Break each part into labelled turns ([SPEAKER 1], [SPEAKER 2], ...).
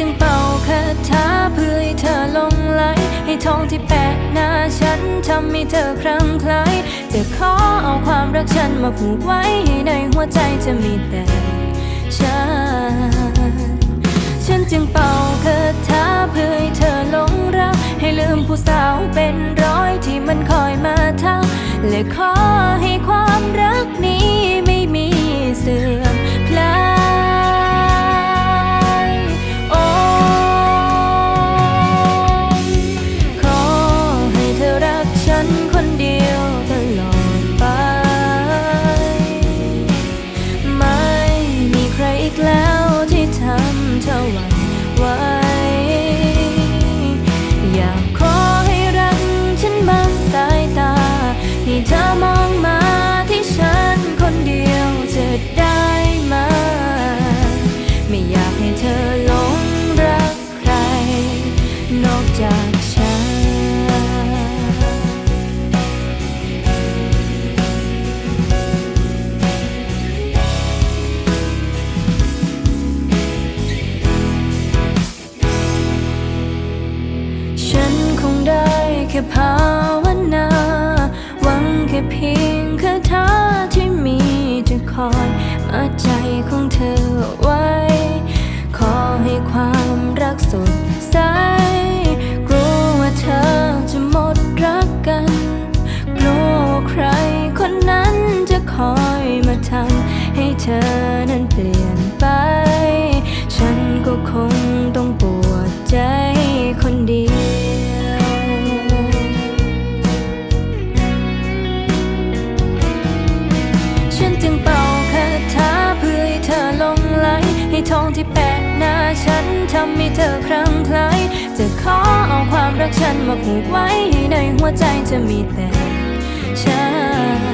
[SPEAKER 1] จึงเป่าคาถาเพื่อให้เธอลงไหล ให้ทองที่แปะหน้าฉันทำให้เธอคลั่งคล้ายจะขอเอาความรักฉันมาผูกไว้ให้ในหัวใจจะมีแต่ฉัน ฉันจึงเป่าคาถาเพื่อให้เธอหลงรัก ให้ลืมผู้สาวเป็นร้อยที่มันคอยมาทักและขอให้ความรักำเค่ภาวนา หวังแค่เพียงคาถาที่มีจะคอยมาใจของเธอไว้ ขอให้ความรักสดใส กลัวว่าเธอจะหมดรักกัน กลัวว่าใครคนนั้นจะคอยมาทำให้เธอนั้นเปลี่ยนไป ฉันก็คง ฉันจึงเป่าคาถาเพื่อให้เธอลงไหลให้ทองที่แปะหน้าฉันทำให้เธอคลั่งไคล้จะขอเอาความรักฉันมาผูกไว้ให้ในหัวใจจะมีแต่ฉัน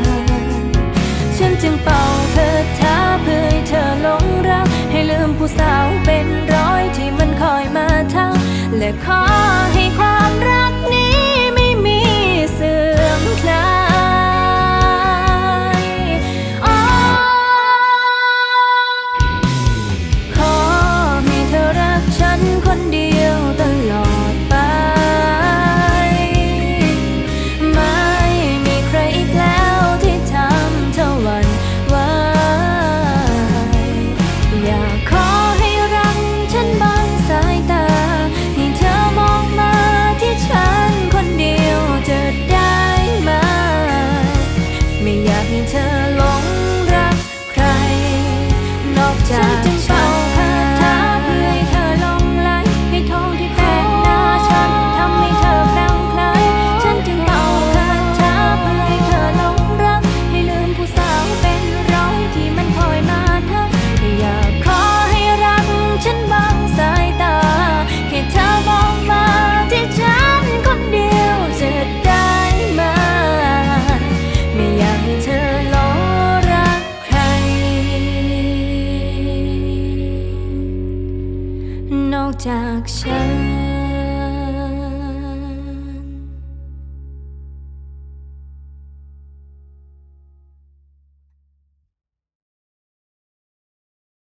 [SPEAKER 1] ฉันจึงเป่าคาถาเพื่อให้เธอลงรัก ให้ลืมผู้สาวเป็นร้อยที่มันคอยมาทักและขอ จากฉัน